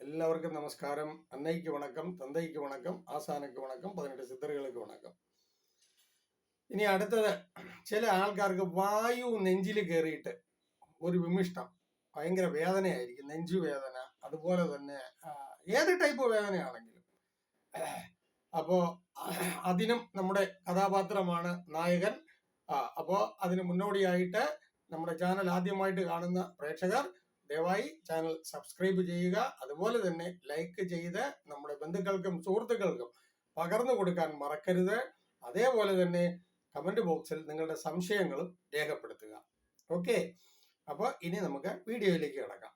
എല്ലാവർക്കും നമസ്കാരം. അന്നയ്ക്ക് വണക്കം തന്തയ്ക്ക് വണക്കം ആസാനയ്ക്ക് വണക്കം പതിനെട്ട് സിദ്ധറുകൾക്ക് വണക്കം. ഇനി അടുത്തത് ചില ആൾക്കാർക്ക് വായു നെഞ്ചിൽ കയറിയിട്ട് ഒരു വിമിഷ്ടം ഭയങ്കര വേദനയായിരിക്കും നെഞ്ചു വേദന അതുപോലെ തന്നെ ഏത് ടൈപ്പ് വേദനയാണെങ്കിലും. അപ്പോ അതിനും നമ്മുടെ കഥാപാത്രമാണ് നായകൻ. അപ്പോൾ അപ്പോ അതിന് മുന്നോടിയായിട്ട് നമ്മുടെ ചാനൽ ആദ്യമായിട്ട് കാണുന്ന പ്രേക്ഷകർ ദയവായി ചാനൽ സബ്സ്ക്രൈബ് ചെയ്യുക. അതുപോലെ തന്നെ ലൈക്ക് ചെയ്ത് നമ്മുടെ ബന്ധുക്കൾക്കും സുഹൃത്തുക്കൾക്കും പകർന്നു കൊടുക്കാൻ മറക്കരുത്. അതേപോലെ തന്നെ കമന്റ് ബോക്സിൽ നിങ്ങളുടെ സംശയങ്ങളും രേഖപ്പെടുത്തുക. ഓക്കെ? അപ്പോൾ ഇനി നമുക്ക് വീഡിയോയിലേക്ക് കിടക്കാം.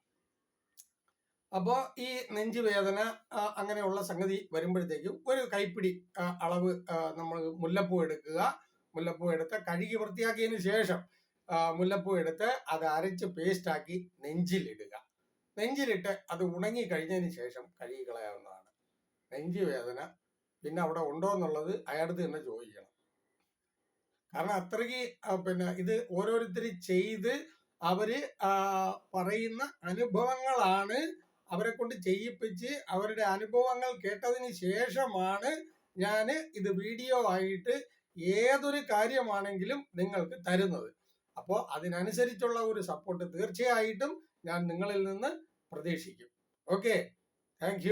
അപ്പോൾ ഈ നെഞ്ചുവേദന അങ്ങനെയുള്ള സംഗതി വരുമ്പോഴത്തേക്കും ഒരു കൈപ്പിടി അളവ് നമ്മൾ മുല്ലപ്പൂ എടുക്കുക. മുല്ലപ്പൂ എടുത്ത് കഴുകി വൃത്തിയാക്കിയതിന് ശേഷം മുല്ലപ്പൂ എടുത്ത് അത് അരച്ച് പേസ്റ്റാക്കി നെഞ്ചിലിടുക. നെഞ്ചിലിട്ട് അത് ഉണങ്ങി കഴിഞ്ഞതിന് ശേഷം കഴുകി കളയാവുന്നതാണ്. നെഞ്ചി വേദന പിന്നെ അവിടെ ഉണ്ടോ എന്നുള്ളത് അയാൾ തന്നെ ചോദിക്കണം. കാരണം അത്രയ്ക്ക് പിന്നെ ഇത് ഓരോരുത്തർ ചെയ്ത് അവർ പറയുന്ന അനുഭവങ്ങളാണ് അവരെ കൊണ്ട് ചെയ്യിപ്പിച്ച് അവരുടെ അനുഭവങ്ങൾ കേട്ടതിന് ശേഷമാണ് ഞാൻ ഇത് വീഡിയോ ആയിട്ട് ഏതൊരു കാര്യമാണെങ്കിലും നിങ്ങൾക്ക് തരുന്നത്. അപ്പോൾ അതിനനുസരിച്ചുള്ള ഒരു സപ്പോർട്ട് തീർച്ചയായിട്ടും ഞാൻ നിങ്ങളിൽ നിന്ന് പ്രതീക്ഷിക്കും. Okay thank